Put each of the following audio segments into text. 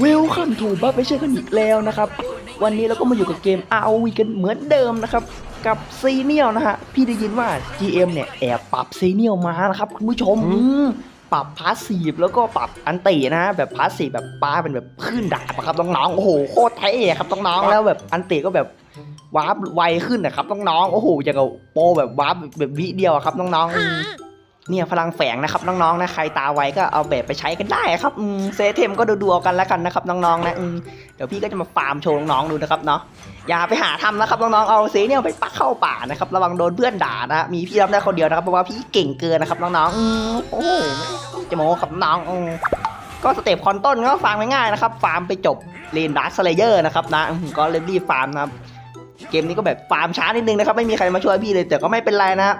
เวลคัมทูบัฟไปเช่อกันอีกแล้วนะครับ วันนี้เราก็มาอยู่กับเกม ROV กันเหมือนเดิมนะครับ กับซีเนียลนะฮะ พี่ได้ยินว่า GM เนี่ย แอบปรับซีเนียลมานะครับ คุณผู้ชมอืมปรับพาสซีฟแล้วก็ปรับอันตินะฮะแบบพาสซีฟแบบป้าเป็นแบบขึ้นดาบอะครับน้องๆโอ้โหโคตรเท่อะครับน้องๆแล้วแบบอันติก็แบบวาร์ปไวขึ้นนะครับน้องๆโอ้โหอย่างกับโปรแบบวาร์ปแบบวิเดียวอะครับน้องๆอืม เนี่ยพลังแฝงนะครับน้องๆนะใครตาไวก็เอาแบบไปใช้กันได้ครับเซเทมก็ดูๆเอากันแล้วกันนะครับน้องๆนะเดี๋ยวพี่ก็จะมาฟาร์มโชว์น้องๆดูนะครับเนาะอย่าไปหาทำนะครับน้องๆเอาเซเนี่ยไปปักเข้าป่านะครับระวังโดนเพื่อนด่านะมีพี่รับได้คนเดียวนะครับเพราะว่าพี่เก่งเกินนะครับน้องๆโอ้โหจะโม้ครับน้องก็สเต็ปคอนต้นก็ฟาร์มง่ายๆนะครับฟาร์มไปจบเลนดัสเลเยอร์นะครับนะก็เรรีบฟาร์มนะครับเกมนี้ก็แบบฟาร์มช้านิดนึงนะครับไม่มีใครมาช่วยพี่เลยแต่ก็ไม่เป็นไรนะครับ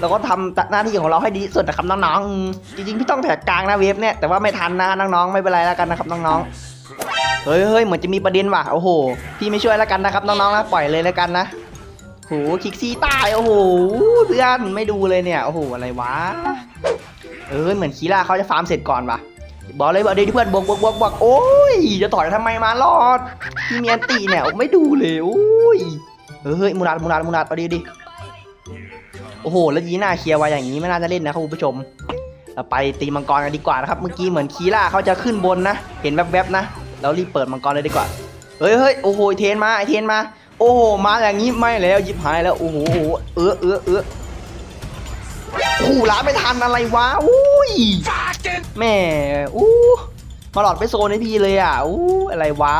เราก็ทำหน้าที่ของเราให้ดีที่สุดนะครับน้องๆ จริงๆพี่ต้องแท็กกลางนะเวฟเนี่ยแต่ว่าไม่ทันนะน้องๆไม่เป็นไรแล้วกันนะครับน้องๆ เฮ้ยเฮ้ยเหมือนจะมีประเด็นว่ะโอ้โหพี่ไม่ช่วยแล้วกันนะครับน้องๆนะปล่อยเลยแล้วกันนะโหคิกซี่ตายโอ้โหเพื่อนไม่ดูเลยเนี่ยโอ้โหอะไรวะเออเหมือนคีร่าเขาจะฟาร์มเสร็จก่อนว่ะบอกเลยบอกเดี๋ยวเพื่อนบวกบวกบวกบวกโอ้ยจะถอยทำไมมารอดพี่เมียนตีเนี่ยไม่ดูเลยโอ้ยเฮ้ยมูนาดมูนาดมูนาดเอาดีดิ โอ้โห แล้วยีน่าเคลียร์ไว้อย่างนี้ไม่น่าจะเล่นนะครับคุณผู้ชมเราไปตีมังกรกันดีกว่านะครับ เมื่อกี้เหมือนคีร่าเขาจะขึ้นบนนะ เห็นแวบๆนะ เรารีบเปิดมังกรเลยดีกว่า เฮ้ยเฮ้ยโอ้โห เทนมาไอเทนมา โอ้โห มาอย่างนี้ไม่แล้วยิบหายแล้ว โอ้โหโอ้โหเออเออเออขู่ล้าไม่ทันอะไรวะ อุ้ยแม่อู้มาหลอดไปโซนให้พี่เลยอะอู้อะไรวะ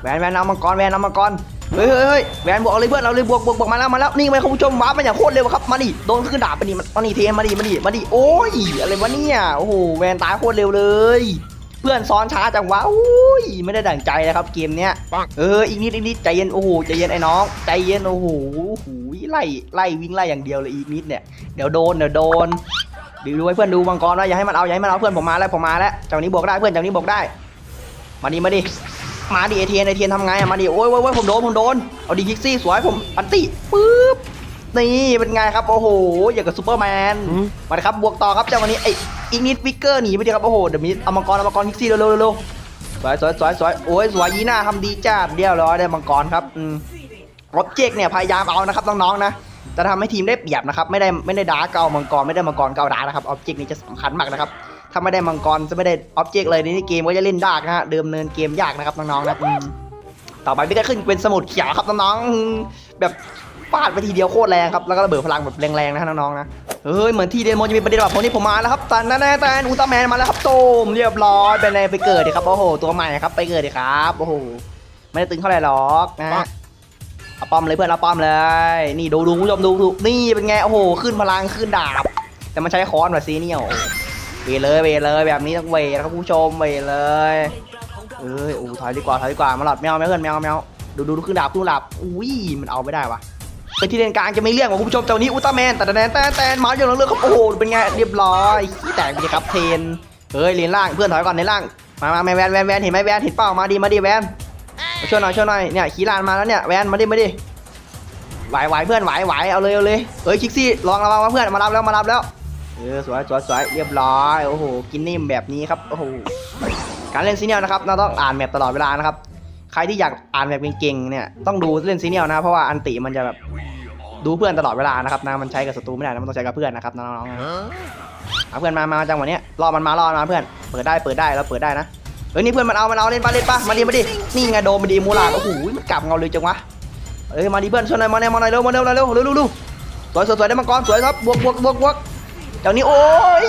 แวนแวนเอามังกรแวนเอามังกร เฮ้ยเฮ้ยเฮ้ยแวนบวกเอาเลยเพื่อนเราเลยบวกบวกบวกมาแล้วมาแล้วนี่ไงคุณผู้ชมวาร์ปมาอย่างโคตรเร็วครับมาดิโดนขึ้นดาบไปดิมาดิเทนมาดิมาดิมาดิโอ้ยอะไรวะเนี่ยโอ้โหแวนตายโคตรเร็วเลย เพื่อนซ้อนช้าจังวะอุ้ยไม่ได้ดั่งใจเลยครับเกมเนี้ยเอออีกนิดอีกนิดใจเย็นโอ้โหใจเย็นไอ้น้องใจเย็นโอ้โหหูยไล่ไล่วิ่งไล่อย่างเดียวเลยอีกนิดเนี่ยเดี๋ยวโดนเดี๋ยวโดนดูดูให้เพื่อนดูมังกรว่าอย่าให้มันเอาอย่าให้มันเอาเพื่อนผมมาแล้วผมมาแล้วจ้านี้บวกได้เพื่อนจ้านี้บวกได้ มาดิมาดิ มาดิไอเทียนไอเทียนทำไงอะมาดิโอ้ยโอ้ยโอ้ยผมโดนผมโดนเอาดิพิกซี่สวยผมอันติปึ๊บนี่เป็นไงครับโอ้โหอย่างกับซูเปอร์แมนมาเลยครับบวกต่อครับเจ้าวันนี้ไออีกนิดฟิกเกอร์หนีไปดิครับโอ้โหเดี๋ยวมีเอามังกรเอามังกรพิกซี่เร็วเร็วเร็วเร็วสวยสวยสวยสวยโอ้ยสวยยีน่าทำดีจ้าเดียวร้อยได้มังกรครับอืมรถเจกเนี่ยพยายามเอานะครับน้องๆนะจะทำให้ทีมได้เปรียบนะครับไม่ได้ไม่ได้ดาเกามังกรไม่ได้มังกรเกาดานะครับออบเจกต์นี้จะสำคัญมากนะครับ ถ้าไม่ได้มังกรจะไม่ได้ออบเจกต์เลยในเกมก็จะเล่นยากนะฮะเดิมเนินเกมยากนะครับน้องๆนะอืมต่อไปพี่ก็ขึ้นเป็นสมุดเขียวครับน้องๆอืมแบบฟาดไปทีเดียวโคตรแรงครับแล้วก็ระเบิดพลังแบบแรงๆนะฮะน้องๆนะเฮ้ยเหมือนที่เดนโมจะมีประเด็นแบบผมนี่ผมมาแล้วครับตันแน่ๆแตนอุลตร้าแมนมาแล้วครับโตมเรียบร้อยไปเลยไปเกิดดิครับโอ้โหตัวใหม่ครับไปเกิดดิครับโอ้โหไม่ได้ตึงเท่าไหร่หรอกนะฮะเอาป้อมเลยเพื่อนเอาป้อมเลย นี่ดูดูคุณผู้ชมดูดูนี่เป็นไงโอ้โหขึ้นพลังขึ้นดาบ แต่มันใช้ค้อนแบบซีเนี่ยโอ้ เวเลยเวเลยแบบนี้ต้องเวนะครับผู้ชมเวเลยเอ้ยโอ้ถอยดีกว่าถอยดีกว่ามาหลอดแมวแมวเพื่อนแมวแมวดูดูดูขึ้นดาบขึ้นดาบอุ้ยมันเอาไม่ได้วะไปที่เลนกลางจะไม่เรื่องของคุณผู้ชมเจ้านี้อุลตร้าแมนแต่แตนแต่แต่มาอย่างเรื่องครับโอ้โหเป็นไงเรียบร้อยขี้แตกไปครับเทนเฮ้ยเลนล่างเพื่อนถอยก่อนในล่างมามาแมนแวนแวนแวนเห็นไหมแวนเห็นเป้ามาดิมาดิแวนมาช่วยหน่อยช่วยหน่อยเนี่ยขี่ลานมาแล้วเนี่ยแวนมาดิมาดิไหวไหวเพื่อนไหวไหวเอาเลยเอาเลยเฮ้ยคิกซี่ลองระวังมาเพื่อนมารับแล้วมารับแล้ว เออสวยสวยสวยเรียบร้อยโอ้โหกินนิ่มแบบนี้ครับโอ้โหการเล่นซีเนียลนะครับเราต้องอ่านแมปตลอดเวลานะครับใครที่อยากอ่านแมปเก่งๆเนี่ยต้องดูเล่นซีเนียลนะเพราะว่าอันติมันจะแบบดูเพื่อนตลอดเวลานะครับนะมันใช้กับศัตรูไม่ได้นะมันต้องใช้กับเพื่อนนะครับน้องๆนะเอาเพื่อนมามาจังหวะเนี้ยรอมันมารอมาเพื่อนเปิดได้เปิดได้เราเปิดได้นะเฮ้ยนี่เพื่อนมันเอามันเอาเล่นปะเล่นปะมาดิมาดินี่ไงโดนมาดีมูลาดโอ้โหมันกลับเงาเลยจังวะเอ้ยมาดิเพื่อนช่วยหน่อยมาหน่อยมาหน่อยเร็วมาเร็วเร็วเร็วเร็วเร็วเร็วสวยสวยสวยได้มังกรสวยครับบวกบวกบวกบวก เจ้านี้โอ้ย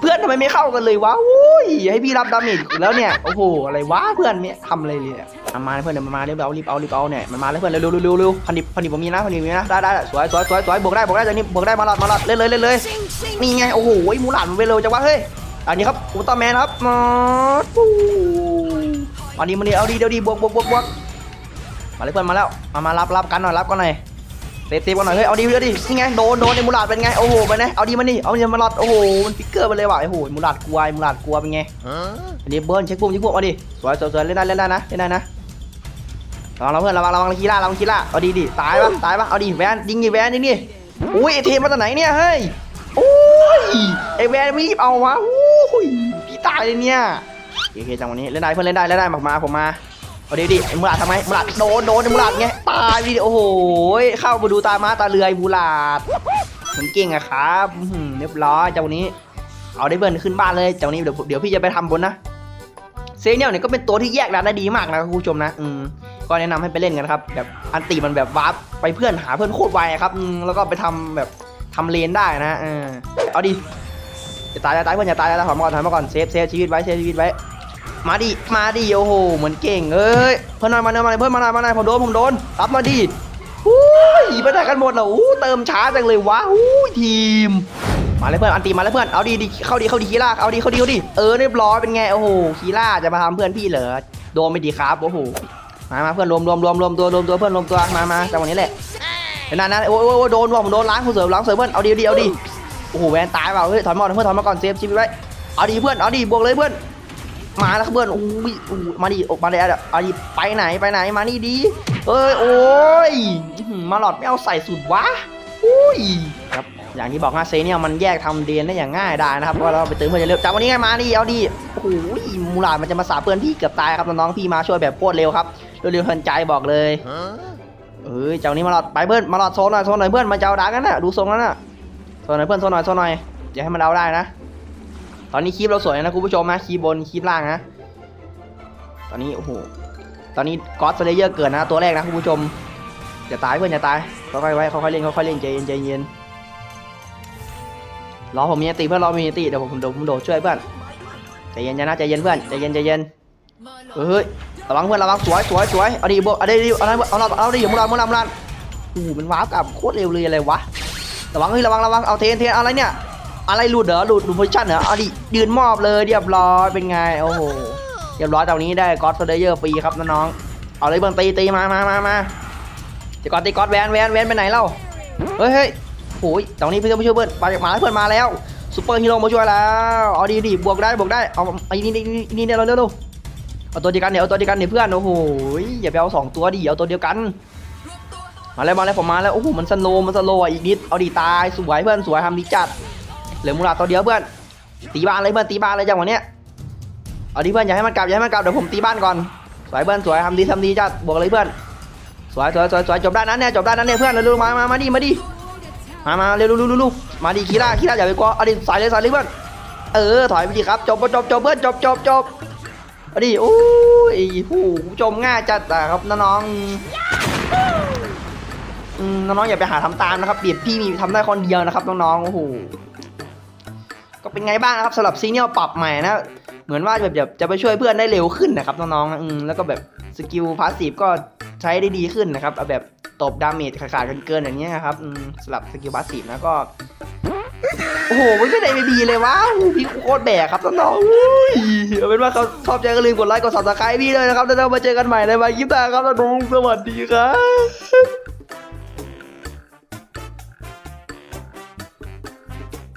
เพื่อนทำไมไม่เข้ากันเลยวะโอ้ยให้พี่รับดาเมจแล้วเนี่ยโอ้โหอะไรวะเพื่อนเนี่ยทำอะไรเนี่ยเอามาเพื่อนเดี๋ยวมันมาเร็วเอารีบเอารีบเอาเนี่ยมันมาแล้วเพื่อนเร็วเร็วเร็วเร็วพันดิบพันดิบผมมีนะพันดิบมีนะได้ได้สวยสวยสวยสวยบวกได้บวกได้จากนี้บวกได้มาหลอดมาหลอดเล่นเลยเล่นเลยนี่ไงโอ้โหมูหลานมันเร็วจังวะเฮ้ยอันนี้ครับอุลตร้าแมนครับมาปูมาดีมาดีเอาดีเดี๋ยวดีบวกบวกบวกบวกมาเลยเพื่อนมาแล้วมามารับรับกันหน่อยรับกันหน่อย เซฟเซฟกันหน่อยเฮ้ยเอาดีเอาดีนี่ไงโดนโดนไอ้มูลาดเป็นไงโอ้โหไปนะเอาดีมานี่เอาดีมาลอดโอ้โหมันฟิกเกอร์ไปเลยว่ะโอ้โหมูลาดกลัวมูลาดกลัวเป็นไงอันนี้เบิร์นเช็คปุ่มเช็คปุ่มเอาดิสวยสวยเล่นได้เล่นได้นะเล่นได้นะระวังเราเพื่อนระวังระวังคีล่าระวังคีล่าเอาดีดิตายปะตายปะเอาดิแวนยิงดิแวนยิงดิอุ้ยไอเทมมาจากไหนเนี่ยเฮ้ยโอ้ยไอแวนไม่รีบเอาวะโอ้ยพี่ตายเลยเนี่ยโอเคจังวันนี้เล่นได้เพื่อนเล่นได้เล่นได้มามาผมมา เอาดีดิมูลาดทำไมมูลาดโดนโดนมูลาดไงตายดิโอ้โหเข้ามาดูตามาตาเรือไอ้มูลาดมันเก่งอะครับเรียบร้อยจังวันนี้ เอาได้เพื่อนขึ้นบ้านเลยจังวันนี้เดี๋ยวเดี๋ยวพี่จะไปทำบนนะเซเนียลเนี่ยก็เป็นตัวที่แยกดันได้ดีมากนะครับคุณผู้ชมนะอืมก็แนะนำให้ไปเล่นกันครับแบบอันตีมันแบบวาร์ปไปเพื่อนหาเพื่อนโคตรไวครับอืมแล้วก็ไปทำแบบทำเลนได้นะเออเอาดิจะตายจะตายเพื่อนอย่าตายอย่าตายถอยมาก่อนถอยมาก่อนเซฟเซฟชีวิตไว้เซฟชีวิตไว้ มาดิ มาดิ โอ้โห เหมือนเก่งเอ้ย เพื่อนหน่อยมาหน่อยมาหน่อยเพื่อนมาหน่อยมาหน่อยผมโดน ผมโดน รับมาดิอู้ยไปไหนกันหมดเหรออู้เติมช้าจังเลยวะอู้ยทีม มาเลยเพื่อน อันตีมาเลยเพื่อน เอาดีดีเข้าดีเข้าดีคีร่าเอาดีเข้าดีเข้าดี เออเรียบร้อยเป็นไง โอ้โห คีร่าจะมาทำเพื่อนพี่เหรอ โดนไม่ดีครับ โอ้โห มามาเพื่อนรวมรวมรวมรวมตัวรวมตัวเพื่อนรวมตัว มามาจังหวะนี้แหละนั้นนะโอ้ยโอ้ยโอ้โดนว่ะผมโดนล้างคุณเสริมล้างเสริมเพื่อน เอาดีเอาดีเอาดีโอ้โห แวนตายเปล่า เฮ้ย ถอยมอนเพื่อนถอยมาก่อนเซฟชีวิตไว้ เอาดีเพื่อน เอาดีบวกเลยเพื่อน มาแล้วครับเพื่อนโอ้ยมาดิออกมาเลยอาดีไปไหนไปไหนมานี่ดีเอ้ยโอ้ยมาหลอดไม่เอาใส่สุดวะอุ้ยครับอย่างที่บอกนะเซเนี่ยมันแยกทำเดนได้อย่างง่ายได้นะครับเพราะเราไปเติมเพื่อนจะเร็วจับวันนี้ไงมาดิเอาดีโอ้โหมูลาดมันจะมาสาบเพื่อนพี่เกือบตายครับน้องพี่มาช่วยแบบโคตรเร็วครับเร็วๆทันใจบอกเลยเอ้ยเจ้านี้มาหลอดไปเพื่อนมาหลอดโซนหน่อยโซนหน่อยเพื่อนมาเจ้าดักกันน่ะดูทรงแล้วน่ะโซนหน่อยเพื่อนโซนหน่อยโซนหน่อยอย่าให้มันเอาได้นะ ตอนนี้คลิปเราสวยนะคุณผู้ชมนะคลิปบนคลิปล่างนะตอนนี้โอ้โหตอนนี้ก็อดเลเยอร์เกิดนะตัวแรกนะคุณผู้ชมอย่าตายเพื่อนอย่าตายค่อยๆไว้ค่อยๆเล่นค่อยๆเล่นใจเย็นใจเย็นรอผมมีอันติเพื่อนรอมีอันติเดี๋ยวผมโดดผมโดดช่วยเพื่อนใจเย็นนะใจเย็นเพื่อนใจเย็นใจเย็นเฮ้ยระวังเพื่อนระวังสวยสวยสวยเอาดิโบเอาดิเอาดิเอาดิเอาดิอาดิมุลานมุลานมุลานโอ้โหมันว้าร์ปกลับโคตรเร็วเลยอะไรวะระวังเฮ้ยระวังระวังเอาเทนเทนอะไรเนี่ย อะไรหลุดเหรอหลุดหลุดโพชั่นเหรอเอาดิยืนมอบเลยเรียบร้อยเป็นไงโอ้โหเรียบร้อยตอนนี้ได้ก็อดเดเยอร์ฟรีครับน้องๆเอาเลยเบิ้งตีตีมามามามาจะกอดตีกอดแวนแวนแวนไปไหนเล่าเฮ้ยเฮ้ยโอ้ยตอนนี้เพื่อนมาช่วยเพื่อนมามาแล้วเพื่อนมาแล้วซูเปอร์ฮีโร่มาช่วยแล้วเอาดีดิบวกได้บวกได้เอาไอ้นี่นี่นี่นี่เร็วเร็วเร็วเอาตัวเดียวกันเดี๋ยวเอาตัวเดียวกันเดี๋ยวเพื่อนโอ้โหอย่าไปเอาสองตัวดิเอาตัวเดียวกันมาแล้วมาแล้วผมมาแล้วโอ้โหมันสโลมันสโลอะอีกนิดเอาดีตายสวยเพื่อนสวยทำดีจัด เหลือมูลาตัวเดียวเพื่อนตีบ้านเลยเพื่อนตีบ้านเลยจังหวะเนี้ยเอาดีเพื่อนอย่าให้มันกลับอย่าให้มันกลับเดี๋ยวผมตีบ้านก่อนสวยเพื่อนสวยทำดีทำดีจัดบวกเลยเพื่อนสวยสวยสวยสวยจบได้นั้นเนี่ยจบได้นั้นเนี่ยเพื่อนเร็วๆมามามาดิมาดิมามาเร็วๆๆๆๆมาดิคีร่าคีร่าอย่าไปกลัวเอาดิใส่เลยใส่เลยเพื่อนเออถอยไปดิครับจบจบจบเพื่อนจบจบจบเอาดิโอ้ยผู้ชมง่ายจัดอะครับน้องๆน้องๆอย่าไปหาทำตามนะครับเบียดพี่มีทำได้คนเดียวนะครับน้องๆโอ้โห ก็เป็นไงบ้างนะครับสำหรับซีเนียลปรับใหม่นะเหมือนว่าแบบแบบจะไปช่วยเพื่อนได้เร็วขึ้นนะครับน้องๆอืมแล้วก็แบบสกิลพาสซีฟก็ใช้ได้ดีขึ้นนะครับเอาแบบตบดาเมจขาดๆกันเกินๆอย่างเงี้ยครับสำหรับสกิลพาสซีฟนะก็โอ้โหไม่เป็นไอบีเลยวะโอ้โหพี่โคตรแบกครับน้องๆอุ้ยเอาเป็นว่าเขาชอบใจก็ลืมกดไลค์กดซับสไครต์พี่เลยนะครับแล้วเรามาเจอกันใหม่ในวันคลิปหน้าครับน้องสวัสดีครับ